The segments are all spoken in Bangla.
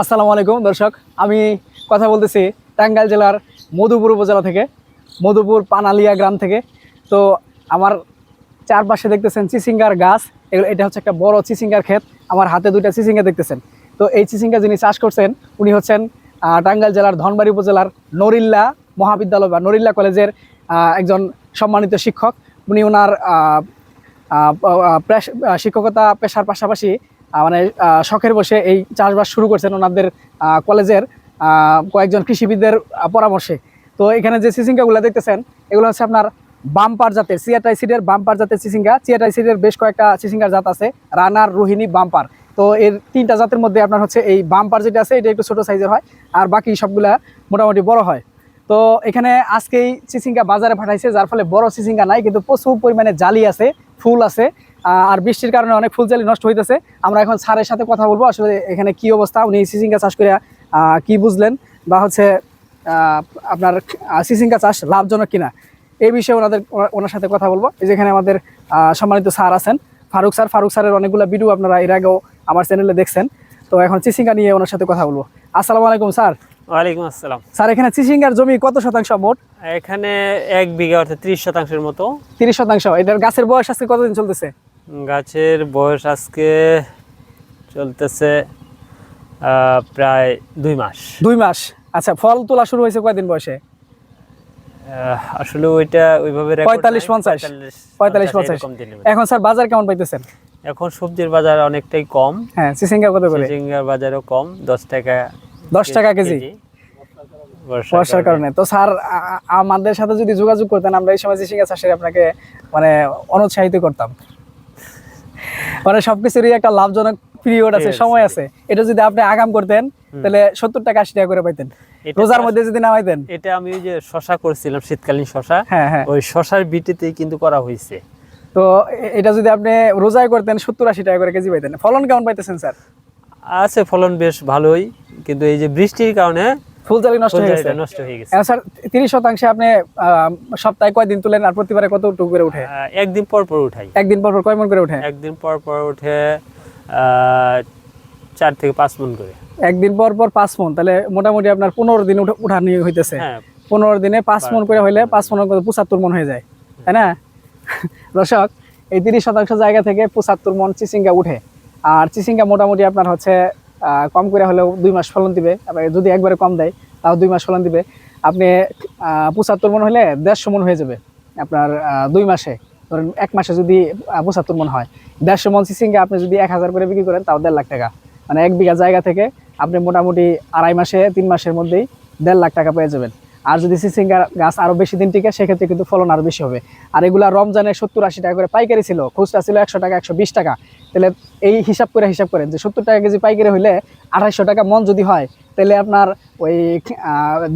আসসালামু আলাইকুম, দর্শক। আমি কথা বলতেছি টাঙ্গাইল জেলার মধুপুর উপজেলা থেকে, মধুপুর পানালিয়া গ্রাম থেকে। তো আমার চারপাশে দেখতেছেন চিচিঙ্গার গাছ। এগুলো, এটা হচ্ছে একটা বড় চিচিঙ্গার ক্ষেত। আমার হাতে দুইটা চিচিঙ্গা দেখতেছেন। তো এই চিচিঙ্গা যিনি চাষ করছেন, উনি হচ্ছেন টাঙ্গাইল জেলার ধনবাড়ি উপজেলার নরিল্লা মহাবিদ্যালয় বা নরিল্লা কলেজের একজন সম্মানিত শিক্ষক। উনি ওনার শিক্ষকতা পেশার পাশাপাশি মানে শখের বসে এই চাষবাস শুরু করছেন ওনাদের কলেজের কয়েকজন কৃষিবিদদের পরামর্শে। তো এখানে যে সিসিঙ্গাগুলো দেখতেছেন, এগুলো হচ্ছে আপনার বাম্পার জাতের, সিয়াটাই সিডের বাম্পার জাতের চিচিঙ্গা সিয়াটাই সিডের বেশ কয়েকটা চিচিঙ্গার জাত আছে, রানার রোহিণী বাম্পার। তো এর তিনটা জাতের মধ্যে আপনার হচ্ছে এই বাম্পার যেটা আছে, এটা একটু ছোট সাইজের হয়, আর বাকি সবগুলা মোটামুটি বড় হয়। তো এখানে আজকেই চিচিঙ্গা বাজারে পাঠাইছে, যার ফলে বড় চিচিঙ্গা নাই, কিন্তু প্রচুর পরিমাণে জালি আছে, ফুল আছে। আর বৃষ্টির কারণে অনেক ফুল জালি নষ্ট হইতেছে। আমরা এখন স্যারের সাথে কথা বলব আসলে এখানে কি অবস্থা উনি চিচিঙ্গা চাষ করে কি বুঝলেন বা হচ্ছে আপনার আহ, চাষ লাভজনক কিনা এই বিষয়ে ওনাদের ওনার সাথে কথা বলব। এই যেখানে আমাদের সম্মানিত স্যার আছেন ফারুক স্যার। ফারুক স্যারের অনেকগুলো ভিডিও আপনারা এর আগেও আমার চ্যানেলে দেখছেন। তো এখন চিচিঙ্গা নিয়ে ওনার সাথে কথা বলব। আসসালামু আলাইকুম স্যার। ওয়ালাইকুম আসসালাম। স্যার এখানে চিচিঙ্গার জমি কত শতাংশ মোট? এখানে এক বিঘা অর্থাৎ ত্রিশ শতাংশের মতো। তিরিশ শতাংশ। এটার গাছের বয়স আজকে কতদিন চলতেছে? গাছের বয়স আজকে চলতেছে প্রায় দুই মাস। দুই মাস। আচ্ছা ফল তোলা শুরু হয়েছে কয়দিন বয়সে? আসলে ওইটা ওইভাবে পঁয়তাল্লিশ পঞ্চাশ। পঁয়তাল্লিশ, পঞ্চাশ এখন স্যার বাজার কেমন পাইতেছেন? এখন সবজির বাজার অনেকটাই কম। হ্যাঁ কত করে? চিচিঙ্গার বাজারও কম দশ টাকা দশ টাকা কেজি? বর্ষার কারণে। তো স্যার আমাদের সাথে যদি যোগাযোগ করতেন আমরা এই সময় চিচিঙ্গা চাষের আপনাকে মানে অনুৎসাহিত করতাম। মানে সবকিছুরই একটা লাভজনক পিরিয়ড আছে সময় আছে। এটা যদি আপনি আগাম করতেন তাহলে সত্তর টাকা আশি টাকা করে পাইতেন। রোজার মধ্যে যদি নামাইতেন। এটা আমি ওই যে শশা করছিলাম শীতকালীন শশা। হ্যাঁ হ্যাঁ। ওই শশার বিটিতেই কিন্তু করা হয়েছে। তো এটা যদি আপনি রোজায় করতেন সত্তর আশি টাকা করে কেজি পাইতেন। ফলন কেমন পাইতেছেন স্যার? আছে ফলন বেশ ভালোই। কিন্তু এই যে বৃষ্টির কারণে ফুলজালি নষ্ট হয়ে গেছে। নষ্ট হয়ে গেছে। স্যার তিরিশ শতাংশে আপনি সপ্তাহে কয়দিন তুলেন আর প্রতিবারে কত টুকু করে একদিন পর পর উঠাই। একদিন পর পর কয় মন করে একদিন পর পর উঠে চার থেকে পাঁচ মন করে। একদিন পর পর পাঁচ মন তাহলে মোটামুটি আপনার পনেরো দিন উঠা- উঠানি হইতেছে। হ্যাঁ। পনেরো দিনে পাঁচ মন করে হইলে পাঁচ মন পঁচাত্তর মন হয়ে যায় তাই না? দর্শক এই তিরিশ শতাংশ জায়গা থেকে পঁচাত্তর মন চিচিঙ্গা উঠে। আর চিচিঙ্গা মোটামুটি আপনার হচ্ছে কম করে হলেও দুই মাস ফলন দিবে। আবার যদি একবারে কম দেয়, তাও দুই মাস ফলন দিবে। আপনি পঁচাত্তর মন হলে দেড়শো মন হয়ে যাবে আপনার দুই মাসে। ধরেন এক মাসে যদি পঁচাত্তর মন হয়, দেড়শো মন চিচিঙ্গা আপনি যদি এক হাজার করে বিক্রি করেন, তাও দেড় লাখ টাকা। মানে এক বিঘা জায়গা থেকে আপনি মোটামুটি আড়াই মাসে, তিন মাসের মধ্যেই দেড় লাখ টাকা পেয়ে যাবেন। আর যদি সিসিঙ্গার গাছ আরও বেশি দিন টিকে, সেক্ষেত্রে কিন্তু ফলন আরও বেশি হবে। আর এগুলা রমজানে সত্তর আশি টাকা করে পাইকারি ছিল, খুচরা ছিল একশো টাকা, একশো বিশ টাকা। তাহলে এই হিসাব করে হিসাব করেন যে সত্তর টাকা কেজি পাইকারি হইলে আড়াইশো টাকা মন যদি হয়, তাহলে আপনার ওই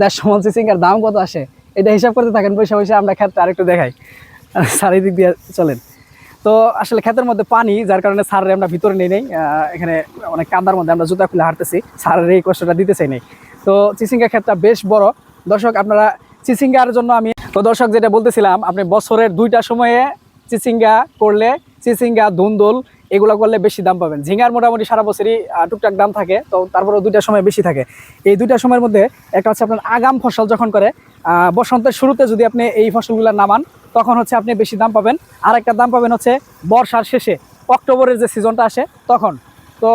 দেড়শো মন সিসিঙ্গার দাম কত আসে? এটা হিসাব করতে থাকেন পয়সা পয়সা আমরা ক্ষেত্রে আরেকটু দেখাই। স্যার এই দিক দিয়ে চলেন। তো আসলে ক্ষেতের মধ্যে পানি, যার কারণে স্যারের আমরা ভিতরে নেই নেই এখানে অনেক কাদার মধ্যে আমরা জুতা খুলে হাঁটতেছি, সারের এই কষ্টটা দিতে চাই নেই। তো চিচিঙ্গা ক্ষেতটা বেশ বড়। দর্শক, আপনারা চিচিঙ্গার জন্য আমি, তো দর্শক যেটা বলতেছিলাম, আপনি বছরের দুইটা সময়ে চিচিঙ্গা করলে চিচিঙ্গা ধুন্দুল এগুলো করলে বেশি দাম পাবেন। ঝিঙ্গার মোটামুটি সারা বছরই টুকটাক দাম থাকে, তো তারপরেও দুইটা সময় বেশি থাকে। এই দুইটা সময়ের মধ্যে একটা হচ্ছে আপনার আগাম ফসল যখন করে বসন্তের শুরুতে যদি আপনি এই ফসলগুলো নামান, তখন হচ্ছে আপনি বেশি দাম পাবেন। আর একটা দাম পাবেন হচ্ছে বর্ষার শেষে, অক্টোবরের যে সিজনটা আসে তখন। তো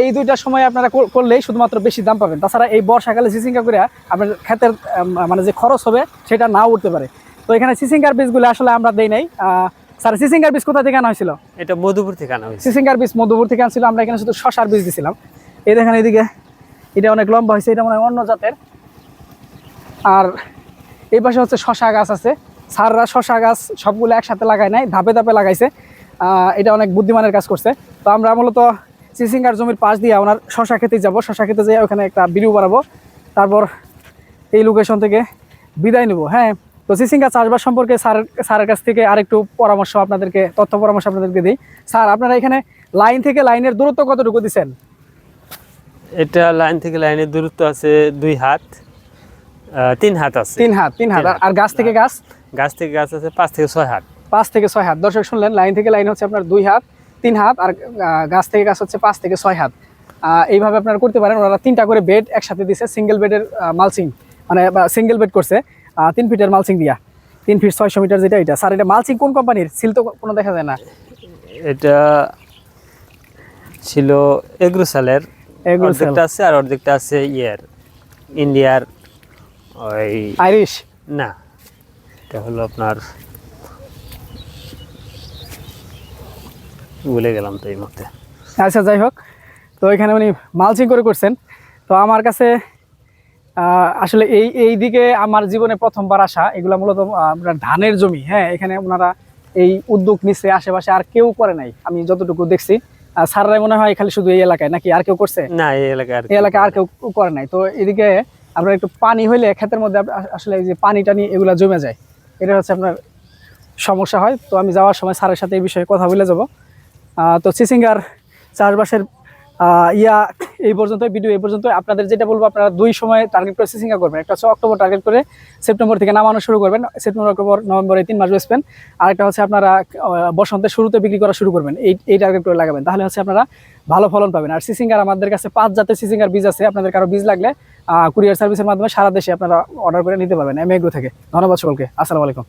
এই দুইটা সময় আপনারা করলেই শুধুমাত্র বেশি দাম পাবেন। তাছাড়া এই বর্ষাকালে সিসিঙ্গা করে, আপনার ক্ষেতের মানে যে খরচ হবে, সেটা নাও উঠতে পারে। তো এখানে সিসিঙ্গার বীজগুলো আসলে আমরা দেই নাই। স্যার সিসিঙ্গার বীজ কোথা থেকে আনা হয়েছিল? এটা মধুপুর থেকে আনা হয়েছে। সিসিঙ্গার বীজ মধুপুর থেকে আনছিল আমরা এখানে শুধু শশার বীজ দিছিলাম। এই দেখেন এদিকে এটা অনেক লম্বা হয়েছে এটা মনে হয় অন্য জাতের। আর এই পাশে হচ্ছে শশা গাছ আছে। স্যাররা শশা গাছ সবগুলো একসাথে লাগায় নাই ধাপে ধাপে লাগাইছে। আহ, এটা অনেক বুদ্ধিমানের কাজ করছে। তো আমরা মূলত সিসিঙ্গার জমির পাশ দিয়ে ওনার শশা খেতে যাব। শশা খেতে যেয়ে ওখানে একটা ভিডিও বানাবো তারপর এই লোকেশন থেকে বিদায় নেব। হ্যাঁ তো সিসিঙ্গা চাষবাস সম্পর্কে স্যার স্যারের কাছ থেকে আরেকটু পরামর্শ আপনাদেরকে তথ্য পরামর্শ আপনাদেরকে দিই। স্যার আপনারা এখানে লাইন থেকে লাইনের দূরত্ব কতটুকু দিচ্ছেন? এটা লাইন থেকে লাইনের দূরত্ব আছে দুই হাত তিন হাত আছে। তিন হাত তিন হাত। আর- গাছ থেকে গাছ? গাছ থেকে গাছ আছে পাঁচ থেকে ছয় হাত। পাঁচ থেকে ছয় হাত। দর্শক শুনলেন লাইন থেকে লাইন হচ্ছে আপনার দুই হাত তিন হাত আর গাছ থেকে গাছ হচ্ছে পাঁচ থেকে ছয় হাত। এইভাবে আপনারা করতে পারেন। ওনারা তিনটা করে বেড একসাথে দিছে সিঙ্গেল বেডের মালসিং মানে সিঙ্গেল বেড করছে। তিন ফিটের মালসিং দিয়া। তিন ফিট ছয়শো মিটার যেটা এটা। স্যার এটা মালসিং কোন কোম্পানির সিল তো কোনো দেখা যায় না। এটা ছিল এগ্রোসালের Agrocell। অর্ধেকটা আছে আর অর্ধেকটা আছে ইয়ের। ইন্ডিয়ার ওই আইরিশ না এটা হলো আপনার ভুলে গেলাম তো এই মুহূর্তে। আচ্ছা যাই হোক। তো এখানে উনি মালচিং করে করছেন। তো আমার কাছে আসলে এই এই দিকে আমার জীবনে প্রথমবার আসা এগুলো মূলত আপনার ধানের জমি হ্যাঁ এখানে ওনারা এই উদ্যোগ নিচ্ছে আশেপাশে আর কেউ করে নাই আমি যতটুকু দেখছি। স্যাররাই মনে হয় খালি শুধু এই এলাকায় নাকি আর কেউ করছে? না এই এলাকায় আর এই এলাকায় আর কেউ করে নাই। তো এদিকে আপনার একটু পানি হইলে ক্ষেতের মধ্যে আসলে এই যে পানি টানি এগুলো জমে যায় এটা হচ্ছে আপনার সমস্যা হয়। তো আমি যাওয়ার সময় স্যারের সাথে এই বিষয়ে কথা বলে যাব। আহ, তো চিসিঙ্গার চাষবাসের আহ, ইয়া এই পর্যন্ত ভিডিও এই পর্যন্ত আপনাদের যেটা বলব, আপনারা দুই সময় টার্গেট করে চিসিঙ্গা করবেন। একটা হচ্ছে অক্টোবর টার্গেট করে সেপ্টেম্বর থেকে নামানো শুরু করবেন। সেপ্টেম্বর অক্টোবর নভেম্বর এই তিন মাস বেচবেন আর একটা হচ্ছে আপনারা বসন্তের শুরুতে বিক্রি করা শুরু করবেন। এই এই টার্গেট করে লাগাবেন। তাহলে হচ্ছে আপনারা ভালো ফলন পাবেন। আর সিসিঙ্গার আমাদের কাছে পাঁচ জাতের সিসিঙ্গার বীজ আছে। আপনাদের কারও বীজ লাগলে কুরিয়ার সার্ভিসের মাধ্যমে সারা দেশে আপনারা অর্ডার করে নিতে পারবেন। এমএগ্রো থেকে। ধন্যবাদ সকলকে। আসসালামু আলাইকুম।